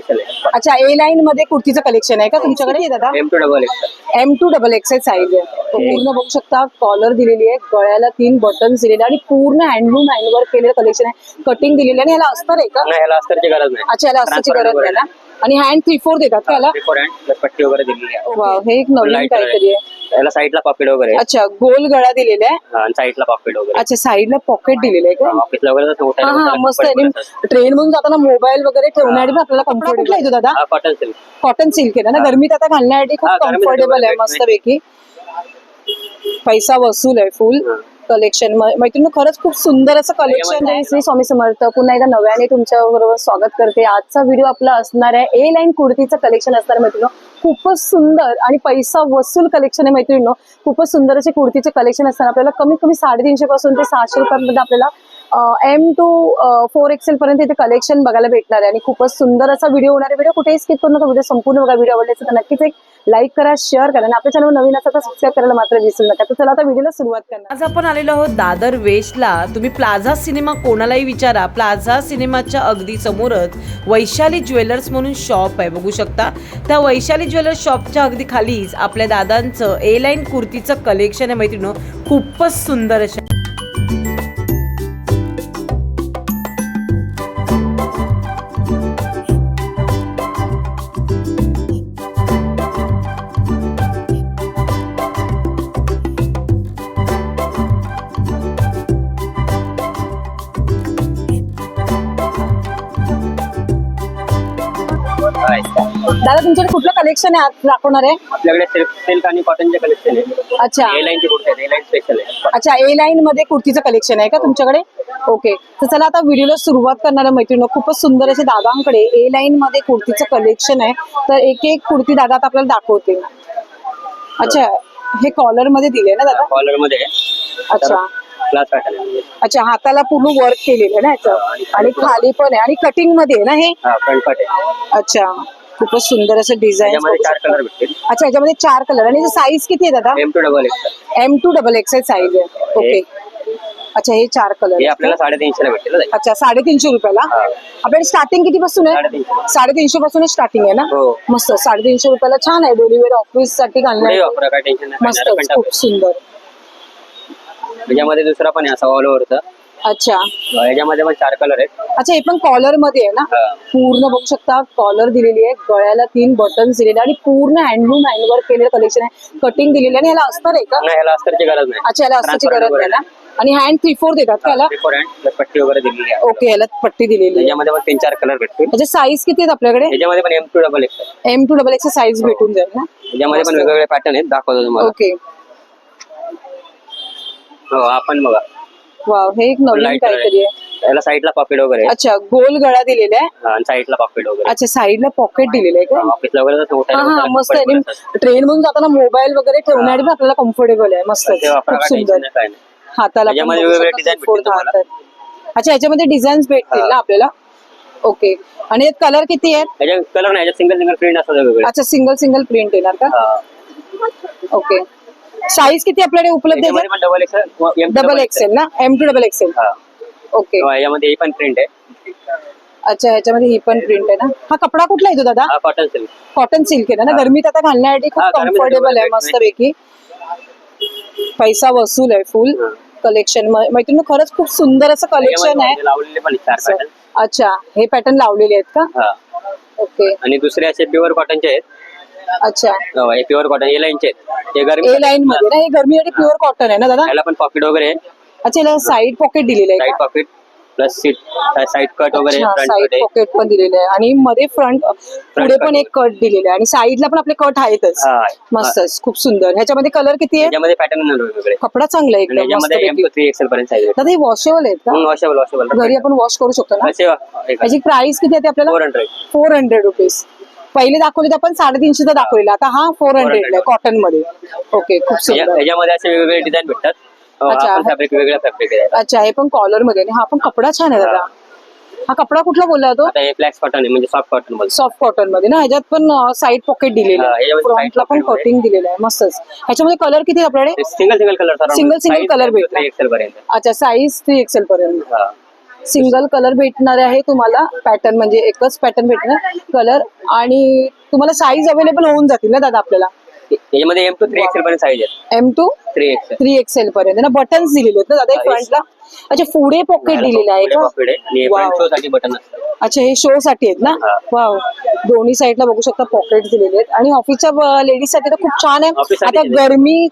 अच्छा ए लाईन मध्ये कुर्तीचं कलेक्शन आहे का तुमच्याकडे? दादा M two double X M two double X size आहे तो पूर्ण बघू शकता कॉलर दिलेली आहे गळ्याला तीन बटन्स दिलेले आणि पूर्ण हँडलूम हँडवर्क केलेलं कलेक्शन आहे. कटिंग दिलेली आहे. आणि ह्याला अस्तर आहे का? नाही ह्याला अस्तरची गरज नाही. अच्छा याला अस्ताची गरज नाही ना? आणि हँड थ्री फोर देतात का याला बिफोर हँड पट्टी वगैरे दिलेली आहे. हे एक नवीन काहीतरी आहे. याला साईडला पॉकेट वगैरे आहे. अच्छा गोल गळा दिलेला आहे. हा, आणि साईडला पॉकेट वगैरे अच्छा साईडला पॉकेट दिलेलं आहे का? ऑफिसला वगैरे हा हा उठायला मस्त आहे. ट्रेन मधून जाताना मोबाईल वगैरे ठेवण्यासाठी पण आपल्याला कम्फर्टेबल आहे तो दादा? कॉटन सिल्क कॉटन सिल्क आहे ना? गरमीत आता घालण्यासाठी खूप हा, गरमीत कम्फर्टेबल आहे मस्त पैकी. पैसा वसूल आहे फुल. कलेक्शन मैत्रिणी खरंच खूप सुंदर असं कलेक्शन आहे श्री स्वामी समर्थ. पुन्हा एकदा नव्याने तुमच्या बरोबर स्वागत करते. आजचा व्हिडिओ आपला असणार आहे. ए लाईन कुर्तीचं कलेक्शन असणार आहे मैत्रिणी. खूपच सुंदर आणि पैसा वसूल कलेक्शन आहे मैत्रिणी खूपच सुंदर असे कुर्तीचे कलेक्शन असताना आपल्याला कमीत कमी साडेतीनशे पासून ते सहाशे रुपयांमध्ये आपल्याला एम टू फोर एक्सेल पर्यंत इथे कलेक्शन बघायला भेटणार आहे. आणि खूपच सुंदर असा व्हिडिओ होणार आहे. व्हिडिओ कुठेही स्किप करू नका. व्हिडिओ संपूर्ण बघा. व्हिडिओ आवडले तर नक्कीच एक लाईक करा शेअर करा. आणि आपल्या चॅनल नवीन असा तर सबस्क्राईब करायला मात्र विसरू नका. तर चला आता व्हिडिओला सुरुवात करणार. आज आपण आलेलो आहोत दादर वेस्टला तुम्ही प्लाझा सिनेमा कोणालाही विचारा. प्लाझा सिनेमाच्या अगदी समोरच वैशाली ज्वेलर्स म्हणून शॉप आहे. बघू शकता. त्या वैशाली ज्वेलर्स शॉपच्या अगदी खालीच आपल्या दादांचं ए लाईन कुर्तीचं कलेक्शन आहे मैत्रिणी खूपच सुंदर अशा दादा तुमच्याकडे कुठलं कलेक्शन आहे दाखवणार आहे? आपल्याकडे सिल्क सिल्क आणि कॉटनचे कलेक्शन आहे. अच्छा. ए लाईनची कुर्ती आहे ए लाईन स्पेशल आहे. अच्छा ए लाईन मध्ये कुर्तीचं कलेक्शन आहे का तुमच्याकडे? ओके तर चला आता व्हिडिओला सुरुवात करणार मैत्रिणी खूपच सुंदर असे दादांकडे ए लाईन मध्ये कुर्तीचं कलेक्शन आहे. तर एक एक कुर्ती दादा आता आपल्याला दाखवते. अच्छा हे कॉलरमध्ये दिले ना दादा? कॉलरमध्ये. अच्छा. क्लास आहे अच्छा हाताला पूर्ण वर्क केलेलं आहे ना याचं? आणि खाली पण आहे. आणि कटिंगमध्ये आहे ना हे? फ्रंट पार्ट आहे. अच्छा. खूपच सुंदर असं डिझाईन चार कलर भेटतील. अच्छा याच्यामध्ये चार कलर आणि साईज किती आहे दादा? M two double X M two double X size आहे ओके अच्छा हे चार कलर हे आपल्याला साडेतीनशे ला भेटतील जाईल अच्छा साडेतीनशे रुपयाला. आपल्याकडे स्टार्टिंग किती पासून आहे? साडेतीनशे. पासून स्टार्टिंग आहे ना? हो. मस्त. साडेतीनशे रुपयाला छान आहे. डेलिव्हरी ऑफिससाठी घालणार. वापरा काय टेन्शन नाही. मस्त. खूप सुंदर. याच्यामध्ये दुसरा पण आहे असा ऑल ओव्हरचा अच्छा. याच्यामध्ये पण चार कलर आहेत. अच्छा हे पण कॉलरमध्ये आहे ना? हा. पूर्ण बघू शकता कॉलर दिलेली आहे. गळ्याला तीन बटन्स दिलेले आणि पूर्ण हँडलूम हँडवर्क केलेलं कलेक्शन आहे. कटिंग दिलेली आहे. आणि ह्याला अस्तर आहे का? नाही ह्याला अस्तरची गरज नाही. अच्छा याला अस्ताची गरज नाही ना? आणि हँड थ्री फोर देतात का याला पट्टी वगैरे दिलेली आहे. ओके याला पट्टी दिलेली आहे. याच्यामध्ये पण तीन चार कलर भेटतील. म्हणजे साईज किती आहेत आपल्याकडे? याच्यामध्ये पण M two double X M two double X size भेटून जाईल ना? याच्यामध्ये पण वेगवेगळे पॅटर्न आहेत. दाखवतो तुम्हाला. ओके हो आपण बघा. वाव हे एक नवीन Light काहीतरी आहे. याला साईडला पॉकेट वगैरे. आहे. अच्छा गोल गळा दिलेला आहे? हा, आणि साईडला पॉकेट वगैरे. अच्छा साईडला पॉकेट दिलेलं आहे का ऑफिसला वगैरे हा उठायला हा मस्त आहे. ट्रेन मधून जाताना मोबाईल वगैरे ठेवण्यासाठी पण आपल्याला कम्फर्टेबल आहे. मस्त ते वापरा खूप सुंदर. टेन्शन नाही काय नाही. हाताला पण याच्यामध्ये बघू वेगवेगळे शकता design support भेटतील तुम्हाला. अच्छा याच्यामध्ये डिझाईन्स भेटतील ना आपल्याला? ओके आणि कलर किती आहेत? याच्यात कलर नाही याच्यात सिंगल सिंगल प्रिंट असतात वेगवेगळे. अच्छा सिंगल सिंगल प्रिंट येणार का? हा. ओके साईज किती आपल्याकडे उपलब्ध आहे? याच्यामध्ये पण डबल एक्स डबल एक्सेल ना? एम टू डबल एक्सेल हा. ओके याच्यामध्ये ही पण प्रिंट आहे. अच्छा ह्याच्यामध्ये ही पण प्रिंट आहे ना? हा कपडा कुठला आहे तो दादा? हा कॉटन सिल्क कॉटन सिल्क आहे ना? गरमीत आता घालण्यासाठी खूप हा, गरमीत कम्फर्टेबल आहे मस्त पैकी. पैसा वसूल आहे फुल. कलेक्शन मैत्रिणी खरंच खूप सुंदर असं कलेक्शन आहे. लावलेले पण अच्छा. हे पॅटर्न लावलेले आहेत का? हा. ओके आणि दुसरे असे प्युअर कॉटनचे आहेत. अच्छा. हो, हे प्युअर कॉटन ए लाईनचे हे गरमी ए लाईन मध्ये. ना हे गरमीसाठी प्युअर कॉटन आहे ना दादा? याला पण पॉकेट वगैरे अच्छा याला साईड पॉकेट दिलेलं आहे साईड का? Pocket plus seat side cut वगैरे अच्छा फ्रंट साईड कट आहे. पॉकेट पण दिलेलं आहे. आणि मध्ये फ्रंट पुढे पण एक कट दिलेलं आहे. आणि साईडला पण आपले कट आहेतच. हा. मस्तच खूप सुंदर. ह्याच्यामध्ये कलर किती आहे? याच्यामध्ये पॅटर्न वेगवेगळे कपडा चांगला आहे आणि एकदम मस्त याच्यामध्ये एम टू थ्री एक्सेल पर्यंत साईज दादा हे वॉशेबल आहेत का? वॉशेबल वॉशेबल घरी आपण वॉश करू शकतो ना? असे याची प्राइस किती आहे ते आपल्याला? फोर हंड्रेड रुपीज पहिले दाखवले आपण साडेतीनशेचा दाखवलेला. आता हा फोर हंड्रेड आहे कॉटनमध्ये. ओके खूप सुंदर. याच्यामध्ये असे वेगवेगळे डिझाईन भेटतात. अच्छा. आपण फॅब्रिक वेगवेगळ्या फॅब्रिक आहे अच्छा हे पण कॉलरमध्ये आणि हा पण कपडा छान आहे दादा. हा कपडा कुठला बोलला तो? आता हे फ्लॅक्स कॉटन आहे म्हणजे सॉफ्ट कॉटनमध्ये. सॉफ्ट कॉटनमध्ये. ना ह्याच्यात पण साईड पॉकेट दिलेलं आहे. फ्रंटला पण. कटिंग दिलेलं आहे. मस्तच. ह्याच्यामध्ये कलर किती आपल्याकडे? Single single colour Single single color भेटणार. एक्सेल पर्यंत. अच्छा साईज थ्री एक्सेल पर्यंत. सिंगल कलर भेटणार आहे तुम्हाला पॅटर्न म्हणजे एकच पॅटर्न भेटणार कलर आणि तुम्हाला साईज अवेलेबल होऊन जातील ना दादा आपल्याला? याच्यामध्ये एम टू थ्री एक्सेल पर्यंत साईज आहे M to three XL three XL पर्यंत. ना बटन्स दिलेले आहेत ना दादा फ्रंटला अच्छा पुढे पॉकेट दिलेलं आहे का? बटन अच्छा हे शो साठी आहेत ना. वाव दोन्ही साईडला बघू शकता पॉकेट दिलेले आहेत. आणि ऑफिसच्या लेडीजसाठी तर खूप छान आहे. आता. गरमी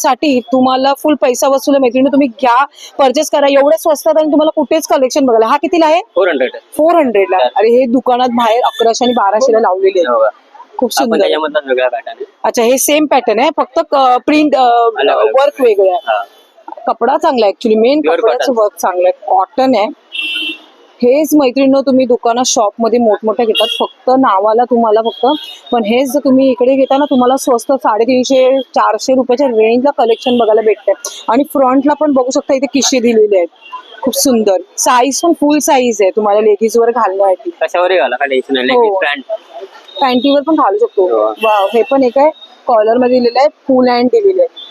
साठी तुम्हाला फुल पैसा वसूल मैत्रिणी तुम्ही घ्या परचेस करा. एवढ्या स्वस्तात आणि तुम्हाला कुठेच कलेक्शन बघायला. हा कितीला आहे? फोर हंड्रेड फोर हंड्रेडला अरे हे दुकानात बाहेर अकराशे आणि बाराशेला लावलेले आहेत. खूप सुंदर. अच्छा हे सेम पॅटर्न आहे. फक्त प्रिंट. वर्क वेगळं आहे. कपडा चांगला आहे. ऍक्च्युली मेन कपड्याचं. वर्क चांगलं आहे. कॉटन आहे. हेच मैत्रिणी तुम्ही दुकानात शॉपमध्ये मोठमोठ्या घेतात. फक्त नावाला तुम्हाला फक्त पण हेच जर तुम्ही इकडे घेता ना तुम्हाला स्वस्त साडेतीनशे चारशे रुपयाच्या रेंजला कलेक्शन बघायला भेटतंय. आणि फ्रंटला पण बघू शकता इथे किशे दिलेले आहेत. खूप सुंदर. साईज पण फुल साईज आहे. तुम्हाला लेगीज वर घालण्यासाठी कशावरही घाला काय टेन्शन नाही हो. पॅन्ट पॅन्टीवर पण घालू शकतो. हो. वाव हे पण एक आहे. कॉलरमध्ये दिलेलं आहे. फुल हँड दिलेलं आहे.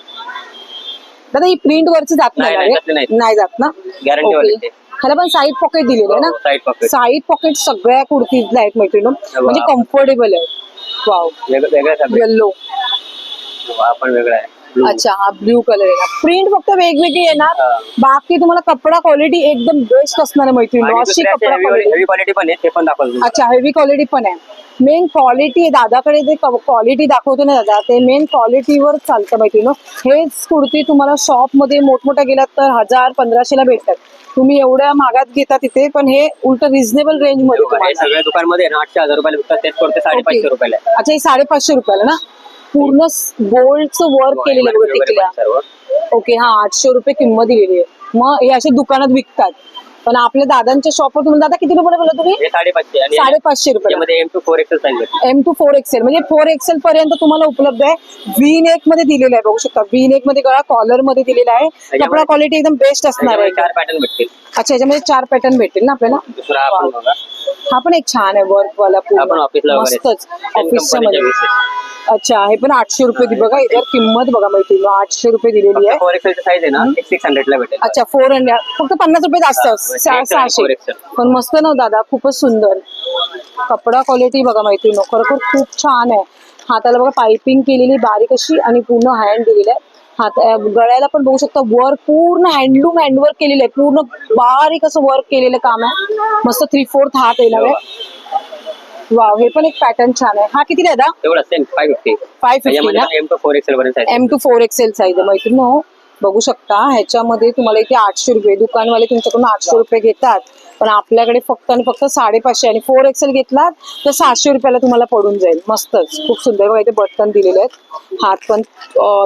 दादा ही प्रिंट वरची जात नाही, नाही नाही, ना तसली रे? नाही. नाही जात ना? Guarantee वाली Okay. ते. ह्याला पण साईड पॉकेट दिलेलं आहे ना? हो, side साईड पॉकेट सगळ्या कुर्तीजला आहेत मैत्रिणी म्हणजे वाव. कम्फर्टेबल आहे वाव वेगळ्या येल्लो हा वेगळा आहे. Blue. अच्छा हा ब्ल्यू कलर आहे. प्रिंट फक्त वेगवेगळी येणार. हा. बाकी तुम्हाला कपडा क्वालिटी एकदम बेस्ट असणार आहे मैत्रिणी अशी कपडा क्वालिटी हेवी क्वालिटी पण आहे ते पण दाखवतो अच्छा हेवी क्वालिटी पण आहे. मेन क्वालिटी दादाकडे जे क्वालिटी दाखवतो ना दादा ते मेन क्वालिटीवर चालतं माहिती ना हेच कुर्ती तुम्हाला शॉप मध्ये मोठमोठ्या गेलात तर हज़ार पंधराशेला भेटतात. तुम्ही एवढ्या महागात घेता तिथे पण हे उलट रिझनेबल रेंजमध्ये हे तुम्हाला. सगळ्या दुकानमध्ये ना आठशे हजार रुपयाला विकतात तेच करते साडेपाचशे. रुपयाला. अच्छा हे साडेपाचशे रुपयाला ना? पूर्ण गोल्डचं वर्क केलेलं आहे बघा टिकल्या ओके हा आठशे रुपये किंमत दिलेली आहे. मग हे असे दुकानात विकतात. पण आपल्या दादांच्या शॉपवर तुम्ही दादा किती रुपयाला बोला तुम्ही? साडेपाचशे आणि साडेपाचशे रुपये M to four XL size भेटते एम टू फोर एक्सेल म्हणजे फोर एक्सेल पर्यंत तुम्हाला उपलब्ध आहे. व्ही नेकमध्ये दिलेलं आहे बघू शकता. व्ही नेकमध्ये गळा कॉलरमध्ये दिलेला आहे. कपडा क्वालिटी एकदम बेस्ट असणार आहे. चार पॅटर्न भेटतील. अच्छा याच्यामध्ये चार पॅटर्न भेटेल ना आपल्याला? दुसरा आपण बघा. हा पण एक छान आहे वर्क वाला हा ऑफिसला वगैरे मस्तच. ऑफिसच्या मध्ये. अच्छा हे पण आठशे रुपये दि- बघा याच्यावर किंमत बघा माहिती आठशे रुपये दिलेली आहे. फोर एक्सेल साईज आहे ना सिक्स हंड्रेड ला भेटेल. अच्छा फोर हंड्रेड फक्त पन्नास रुपये जास्त हा, सा- एक आणि सहाशे. पण मस्त ना दादा. खूपच सुंदर. कपडा क्वालिटी बघा माहिती खरोखर खूप छान आहे. हाताला बघा पायपिंग केलेली बारीक अशी आणि पूर्ण हँड दिलेलं आहे. हात गळ्याला पण बघू शकता वर्क पूर्ण हँडलूम हँडवर्क केलेलं आहे. पूर्ण बारीक असं वर्क केलेलं काम आहे. मस्त थ्री फोर्थ हात येणार आहे वाव हे पण एक पॅटर्न छान आहे. हा किती दादा five fifty M to four XL size M to four XL size आहे. मैत्रीण बघू शकता ह्याच्यामध्ये तुम्हाला इथे आठशे रुपये दुकानवाले तुमच्याकडून आठशे रुपये घेतात. पण आपल्याकडे फक्त आणि फक्त साडेपाचशे आणि फोर एक्सेल घेतलात तर सहाशे रुपयाला तुम्हाला पडून जाईल. मस्तच. खूप सुंदर. बघा इथे बटन दिलेले आहेत. हात पण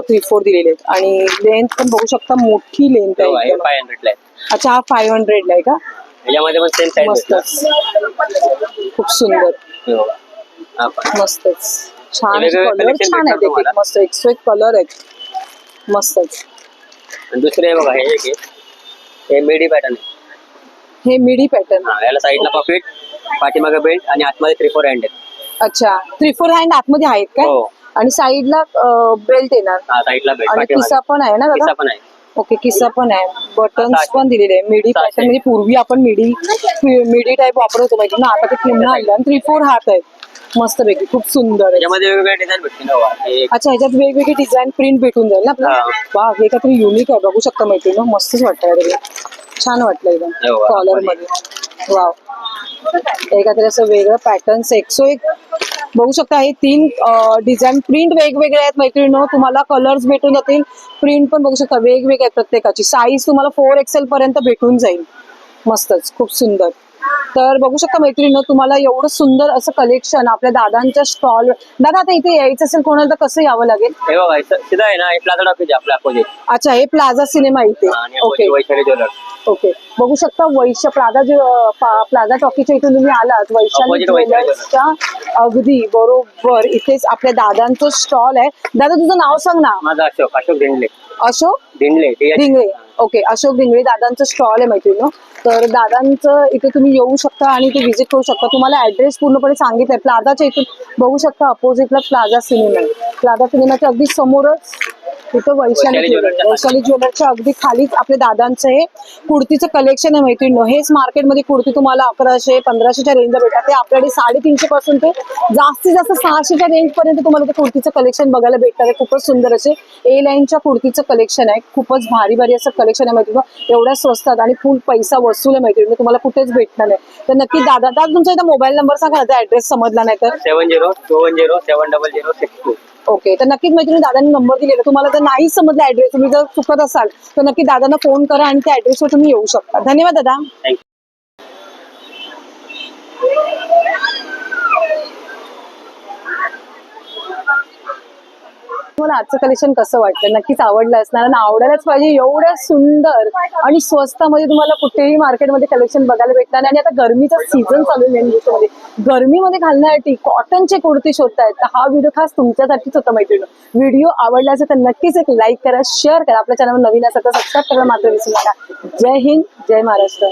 थ्री फोर दिलेले आहेत. आणि लेंथ पण बघू शकता मोठी लेंथ आहे. एकदम. फाय हंड्रेडला आहे. अच्छा हा फाईव्ह हंड्रेडला आहे का? याच्यामध्ये पण सेम साईज मस्तच. खूप सुंदर. भेटणार मस्तच. छान कलर छान भेटतात आहेत. एक तुम्हाला. एक मस्त कलर आहेत. मस्तच. दुसरे बघा हे आहे. हे मेडी पॅटर्न आहे. हे मिडी पॅटर्न. हा याला साईडला पॉकेट पाठीमागे बेल्ट आणि आतमध्ये थ्री फोर हँड आहेत. अच्छा थ्री फोर हँड आतमध्ये आहेत काय? हो. आणि साईडला बेल्ट येणार. हा साईडला बेल्ट आणि किस्सा पण आहे ना किस्सा दादा पण आहे. ओके किस्सा पण आहे. बटन्स सहाशे. पण दिलेले आहे. मिडी सहाशे. पॅटर्न म्हणजे पूर्वी आपण मिडी मिडी टाईप वापरत होतो माहिती ना? आता ते पुन्हा आणलं आणि थ्री फोर हात आहेत. मस्त पैकी खूप सुंदर आहे. त्याच्यामध्ये वेगवेगळे डिझाईन भेटतील ना बघा. हे एक अच्छा ह्याच्यात वेगवेगळी डिझाईन प्रिंट भेटून जाईल ना आपल्याला? हा. वा हे काहीतरी युनिक आहे. बघू शकता माहिती ना? मस्तच वाटतंय छान वाटलं एकदम हो. कॉलरमध्ये. वाव काहीतरी असं वेगळं पॅटर्न्स एकसो एक बघू शकता हे तीन डिझाईन प्रिंट वेगवेगळे आहेत मैत्रिणी तुम्हाला कलर्स भेटून जातील. प्रिंट पण बघू शकता वेगवेगळे आहेत प्रत्येकाची. साईज तुम्हाला फोर एक्सेल पर्यंत भेटून जाईल. मस्तच खूप सुंदर. तर बघू शकता मैत्रिणी तुम्हाला एवढं सुंदर असं कलेक्शन आपल्या दादांच्या स्टॉल दादा आता इथे यायचं असेल कोणाला तर कसं यावं लागेल? हे बघा इथं सीधा आहे ना इथला ऑफिस आहे आपल्या अपोजिट अच्छा हे प्लाझा सिनेमा इथे. आणि okay opposite Vaishali jewellers. Okay बघू शकता वैश्य प्लाझा जो पा- प्लाझा टॉकीच्या इथून तुम्ही आलात वैशाली Opposite वैशाली ज्वेलर्सच्या अगदी बरोबर. इथेच आपल्या दादांचं स्टॉल आहे. दादा तुझं नाव सांग ना. माझा अशोक अशोक अशोक? ते ओके अशोक डिंगळे दादांचं स्टॉल आहे मैत्रिणी तर दादांचं इथे तुम्ही येऊ शकता आणि इथे व्हिजिट करू शकता. तुम्हाला ऍड्रेस पूर्णपणे सांगितलंय प्लाझाच्या इथून बघू शकता अपोजिटला प्लाझा सिनेमा आहे. प्लाझा सिनेमाच्या अगदी समोरच तिथं वैशाली वैशाली ज्वेलर वैशाली ज्वेलरच्या अगदी खालीच आपल्या दादांचं हे कुर्तीचं कलेक्शन आहे मैत्रिणी हेच मार्केटमध्ये कुर्ती तुम्हाला अकराशे पंधराशेच्या रेंजला भेटतात ते आपल्याकडे साडेतीनशे पासून ते जास्तीत जास्त सहाशेच्या रेंज पर्यंत तुम्हाला ते कुर्तीचं कलेक्शन बघायला भेटणार आहे. खूपच सुंदर असे ए लाईनच्या कुर्तीचं कलेक्शन आहे. खूपच भारी भारी असं कलेक्शन आहे मैत्रिणी एवढ्या स्वस्तात आणि फुल पैसा वसूल आहे मैत्रिणी तुम्हाला कुठेच भेटणार नाही. तर नक्की दादा दादा तुमचा इथं मोबाईल नंबर सांगा ना ऍड्रेस समजला नाही तर? Seven zero two one zero seven double zero six two. Okay तर नक्कीच मैत्रिणी दादांनी नंबर दिलेला. तुम्हाला जर नाही समजला ऍड्रेस तुम्ही जर चुकत असाल तर नक्की दादांना फोन करा आणि त्या ऍड्रेसवर तुम्ही येऊ शकता. धन्यवाद दादा. थँक्यू तुम्हाला आजचं कलेक्शन कसं वाटलं? नक्कीच आवडलं असणार आणि आवडायलाच पाहिजे एवढ्या सुंदर आणि स्वस्तामध्ये तुम्हाला कुठेही मार्केटमध्ये कलेक्शन बघायला भेटणार नाही. आणि आता गरमीचा सीझन चालू आहे मेन गोष्टमध्ये म्हणजे. गरमीमध्ये घालण्यासाठी कॉटनचे कुर्ती शोधतायत. तर हा व्हिडिओ खास तुमच्यासाठीच होता मैत्रिणी व्हिडिओ आवडला असेल तर नक्कीच एक लाईक करा शेअर करा. आपल्या चॅनलवर नवीन असेल तर सबस्क्राईब करायला मात्र विसरू नका. जय हिंद जय महाराष्ट्र.